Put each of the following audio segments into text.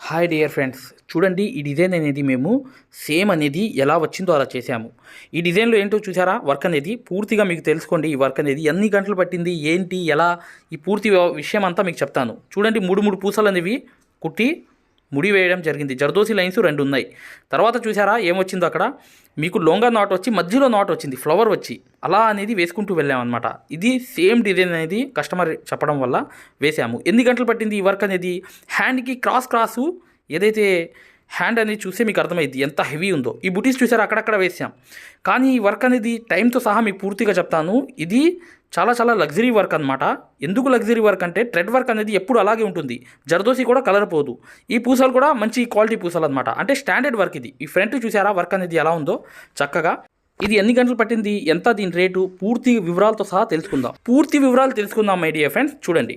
Hi dear friends చూడండి ఈ design అనేది మేము సేమ్ అనేది ఎలా వచ్చిందో అలా చేసాము ఈ డిజైన్లో ఏంటో చూసారా వర్క్ అనేది పూర్తిగా మీకు తెలుసుకోండి. ఈ వర్క్ అనేది ఎన్ని గంటలు పట్టింది? ఏంటి? ఎలా? ఈ పూర్తి విషయం అంతా మీకు చెప్తాను. చూడండి మూడు మూడు పూసలు అనేవి కుట్టి ముడి వేయడం జరిగింది. జర్దోసి లైన్స్ రెండు ఉన్నాయి తర్వాత చూసారా ఏమొచ్చిందో అక్కడ? మీకు లొంగా నాట్ వచ్చి మధ్యలో నాట్ వచ్చింది ఫ్లవర్ వచ్చి. అలా అనేది వేసుకుంటూ వెళ్ళామన్నమాట. ఇది సేమ్ డిజైన్ అనేది కస్టమర్ చెప్పడం వల్ల వేసాము. ఎన్ని గంటలు పట్టింది ఈ వర్క్ అనేది? హ్యాండ్కి క్రాస్ క్రాసు ఏదైతే హ్యాండ్ అనేది చూస్తే మీకు అర్థమైంది ఎంత హెవీ ఉందో. ఈ బుటీస్ చూసారా? అక్కడక్కడ వేసాం. కానీ ఈ వర్క్ అనేది టైంతో సహా మీకు పూర్తిగా చెప్తాను. ఇది చాలా చాలా లగ్జరీ వర్క్ అనమాట ఎందుకు లగ్జరీ వర్క్ అంటే ట్రెడ్ వర్క్ అనేది ఎప్పుడు అలాగే ఉంటుంది. జరదోసి కూడా కలర్ పోదు. ఈ పూసలు కూడా మంచి క్వాలిటీ పూసలు అనమాట అంటే స్టాండర్డ్ వర్క్ ఇది. ఈ ఫ్రంట్ చూసారా? వర్క్ అనేది ఎలా ఉందో చక్కగా. ఇది ఎన్ని గంటలు పట్టింది? ఎంత దీని రేటు? పూర్తి వివరాలతో సహా తెలుసుకుందాం. పూర్తి వివరాలు తెలుసుకుందాం మై డియర్ ఫ్రెండ్స్. చూడండి.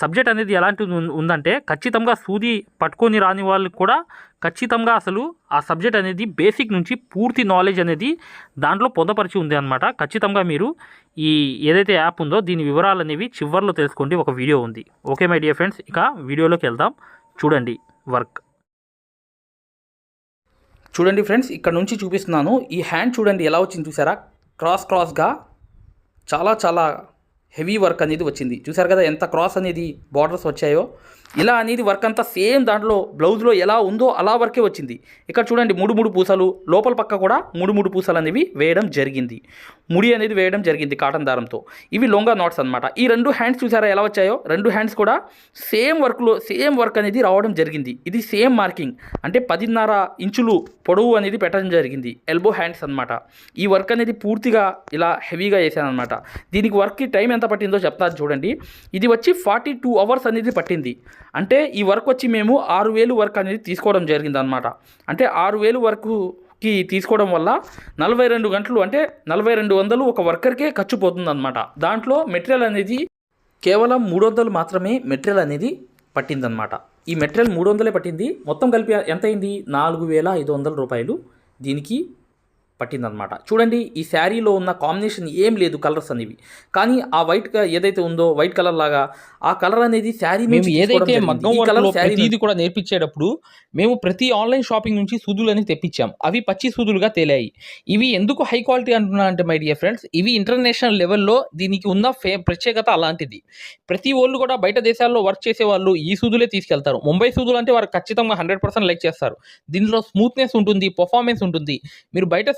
సబ్జెక్ట్ అనేది ఎలాంటిది ఉందంటే ఖచ్చితంగా సూది పట్టుకొని రాని వాళ్ళకి కూడా ఖచ్చితంగా అసలు ఆ సబ్జెక్ట్ అనేది బేసిక్ నుంచి పూర్తి నాలెడ్జ్ అనేది దాంట్లో పొందపరిచి ఉంది అనమాట ఖచ్చితంగా మీరు ఈ ఏదైతే యాప్ ఉందో దీని వివరాలు అనేవి చివర్లో తెలుసుకోండి. ఒక వీడియో ఉంది. Okay my dear friends. ఇక వీడియోలోకి వెళ్దాం. చూడండి వర్క్. చూడండి ఫ్రెండ్స్ ఇక్కడ నుంచి చూపిస్తున్నాను. ఈ హ్యాండ్ చూడండి ఎలా వచ్చింది చూసారా? క్రాస్ క్రాస్గా చాలా చాలా హెవీ వర్క్ అనేది వచ్చింది. చూసారు కదా ఎంత క్రాస్ అనేది బార్డర్స్ వచ్చాయో? ఇలా అనేది వర్క్ అంతా సేమ్ దాంట్లో బ్లౌజ్లో ఎలా ఉందో అలా వర్కే వచ్చింది. ఇక్కడ చూడండి మూడు మూడు పూసలు లోపల పక్క కూడా మూడు మూడు పూసలు అనేవి వేయడం జరిగింది. ముడి అనేది వేయడం జరిగింది కాటన్ దారంతో. ఇవి లొంగా నాట్స్ అన్నమాట. ఈ రెండు హ్యాండ్స్ చూసారా ఎలా వచ్చాయో? రెండు హ్యాండ్స్ కూడా సేమ్ వర్క్లో సేమ్ వర్క్ అనేది రావడం జరిగింది. ఇది సేమ్ మార్కింగ్. అంటే పదిన్నర ఇంచులు పొడవు అనేది పెట్టడం జరిగింది. ఎల్బో హ్యాండ్స్ అన్నమాట. ఈ వర్క్ అనేది పూర్తిగా ఇలా హెవీగా చేశాను అనమాట దీనికి వర్క్కి టైం ఎంత పట్టిందో చెప్తారు చూడండి. ఇది వచ్చి ఫార్టీ టూ అవర్స్ అనేది పట్టింది. అంటే ఈ వర్క్ వచ్చి మేము ఆరు వేలు వర్క్ అనేది తీసుకోవడం జరిగింది అనమాట అంటే ఆరు వేలు వర్క్కి తీసుకోవడం వల్ల నలభై రెండు గంటలు అంటే నలభై రెండు వందలు ఒక వర్కర్కే ఖర్చు పోతుంది అనమాట దాంట్లో మెటీరియల్ అనేది కేవలం మూడు వందలు మాత్రమే మెటీరియల్ అనేది పట్టిందనమాట ఈ మెటీరియల్ మూడు వందలే పట్టింది. మొత్తం కలిపి ఎంత అయింది? నాలుగు వేల ఐదు వందల రూపాయలు. దీనికి పట్టిందనమాట చూడండి ఈ శారీలో ఉన్న కాంబినేషన్ ఏం లేదు కలర్స్ అనేవి. కానీ ఆ వైట్గా ఏదైతే ఉందో వైట్ కలర్ లాగా ఆ కలర్ అనేది శారీ మేము ఏదైతే మగ్గం ప్రతిదీ కూడా నేర్పించేటప్పుడు మేము ప్రతి ఆన్లైన్ షాపింగ్ నుంచి సూదులు అనేది తెప్పించాం. అవి పచ్చి సూదులుగా తేలాయి. ఇవి ఎందుకు హై క్వాలిటీ అంటున్నా అంటే మై డియర్ ఫ్రెండ్స్ ఇవి ఇంటర్నేషనల్ లెవెల్లో దీనికి ఉన్న ఫే ప్రత్యేకత అలాంటిది. ప్రతి వాళ్ళు కూడా బయట దేశాల్లో వర్క్ చేసే వాళ్ళు ఈ సూదులే తీసుకెళ్తారు. ముంబై సూదులు అంటే వారు ఖచ్చితంగా హండ్రెడ్ పర్సెంట్ లైక్ చేస్తారు. దీనిలో స్మూత్నెస్ ఉంటుంది పర్ఫార్మెన్స్ ఉంటుంది. మీరు బయట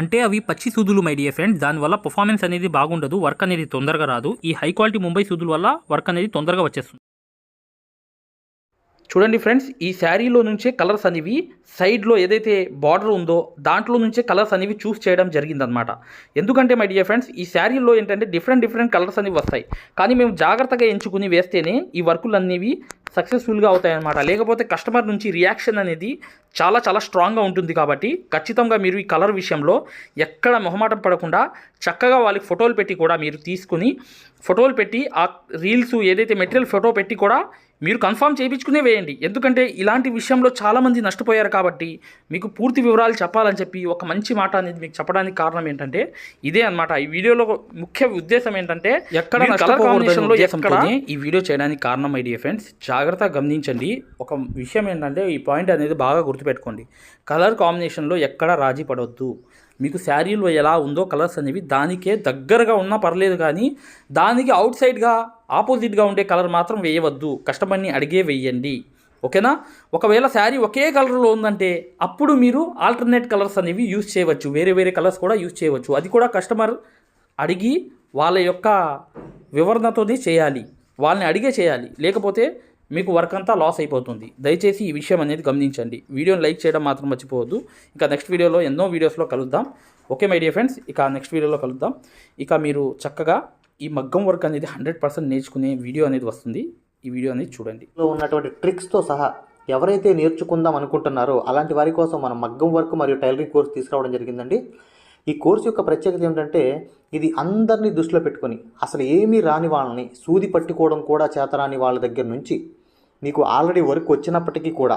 అంటే అవి పచ్చి సూదులు మై డియర్ ఫ్రెండ్స్ దానివల్ల పర్ఫార్మెన్స్ అనేది బాగుండదు వర్క్ అనేది తొందరగా రాదు. ఈ హై క్వాలిటీ ముంబై సూదుల వల్ల వర్క్ అనేది తొందరగా వచ్చేస్తుంది. చూడండి ఫ్రెండ్స్ ఈ శారీలో నుంచే కలర్స్ అనేవి సైడ్లో ఏదైతే బార్డర్ ఉందో దాంట్లో నుంచే కలర్స్ అనేవి చూస్ చేయడం జరిగిందనమాట ఎందుకంటే మై డియర్ ఫ్రెండ్స్ ఈ శారీలో ఏంటంటే డిఫరెంట్ డిఫరెంట్ కలర్స్ అనేవి వస్తాయి. కానీ మేము జాగ్రత్తగా ఎంచుకుని వేస్తేనే ఈ వర్కులు అనేవి సక్సెస్ఫుల్గా అవుతాయన్నమాట. లేకపోతే కస్టమర్ నుంచి రియాక్షన్ అనేది చాలా చాలా స్ట్రాంగ్గా ఉంటుంది కాబట్టి ఖచ్చితంగా మీరు ఈ కలర్ విషయంలో ఎక్కడ మొహమాటం పడకుండా చక్కగా వాళ్ళకి ఫోటోలు పెట్టి కూడా మీరు తీసుకుని ఫోటోలు పెట్టి ఆ రీల్స్ ఏదైతే మెటీరియల్ ఫోటో పెట్టి కూడా మీరు కన్ఫర్మ్ చేయించుకునే వేయండి. ఎందుకంటే ఇలాంటి విషయంలో చాలామంది నష్టపోయారు కాబట్టి మీకు పూర్తి వివరాలు చెప్పాలని చెప్పి ఒక మంచి మాట అనేది మీకు చెప్పడానికి కారణం ఏంటంటే ఇదే అన్నమాట. ఈ వీడియోలో ముఖ్య ఉద్దేశం ఏంటంటే ఎక్కడ కాంబినేషన్లో ఎక్కడ ఈ వీడియో చేయడానికి కారణం ఐడియా ఫ్రెండ్స్ జాగ్రత్తగా గమనించండి. ఒక విషయం ఏంటంటే ఈ పాయింట్ అనేది బాగా గుర్తుపెట్టుకోండి. కలర్ కాంబినేషన్లో ఎక్కడ రాజీ పడవద్దు. మీకు శారీలో ఎలా ఉందో కలర్స్ అనేవి దానికే దగ్గరగా ఉన్నా పర్లేదు కానీ దానికి అవుట్ సైడ్గా ఆపోజిట్గా ఉండే కలర్ మాత్రం వేయవద్దు. కస్టమర్ని అడిగే వేయండి. ఓకేనా? ఒకవేళ శారీ ఒకే కలర్లో ఉందంటే అప్పుడు మీరు ఆల్టర్నేట్ కలర్స్ అనేవి యూజ్ చేయవచ్చు. వేరే వేరే కలర్స్ కూడా యూజ్ చేయవచ్చు. అది కూడా కస్టమర్ అడిగి వాళ్ళ యొక్క వివరణతోనే చేయాలి. వాళ్ళని అడిగే చేయాలి. లేకపోతే మీకు వర్క్ అంతా లాస్ అయిపోతుంది. దయచేసి ఈ విషయం అనేది గమనించండి. వీడియోని లైక్ చేయడం మాత్రం మర్చిపోవద్దు. ఇంకా నెక్స్ట్ వీడియోలో ఎన్నో వీడియోస్లో కలుద్దాం. ఓకే మై డియర్ ఫ్రెండ్స్ ఇక నెక్స్ట్ వీడియోలో కలుద్దాం. ఇక మీరు చక్కగా ఈ మగ్గం వర్క్ అనేది హండ్రెడ్ పర్సెంట్ నేర్చుకునే వీడియో అనేది వస్తుంది. ఈ వీడియో అనేది చూడండి. ఉన్నటువంటి ట్రిక్స్తో సహా ఎవరైతే నేర్చుకుందాం అనుకుంటున్నారో అలాంటి వారి కోసం మనం మగ్గం వర్క్ మరియు టైలరింగ్ కోర్స్ తీసుకురావడం జరిగిందండి. ఈ కోర్సు యొక్క ప్రత్యేకత ఏమిటంటే ఇది అందరినీ దృష్టిలో పెట్టుకొని అసలు ఏమీ రాని వాళ్ళని సూది పట్టుకోవడం కూడా చేతరాని వాళ్ళ దగ్గర నుంచి మీకు ఆల్రెడీ వర్క్ వచ్చినప్పటికీ కూడా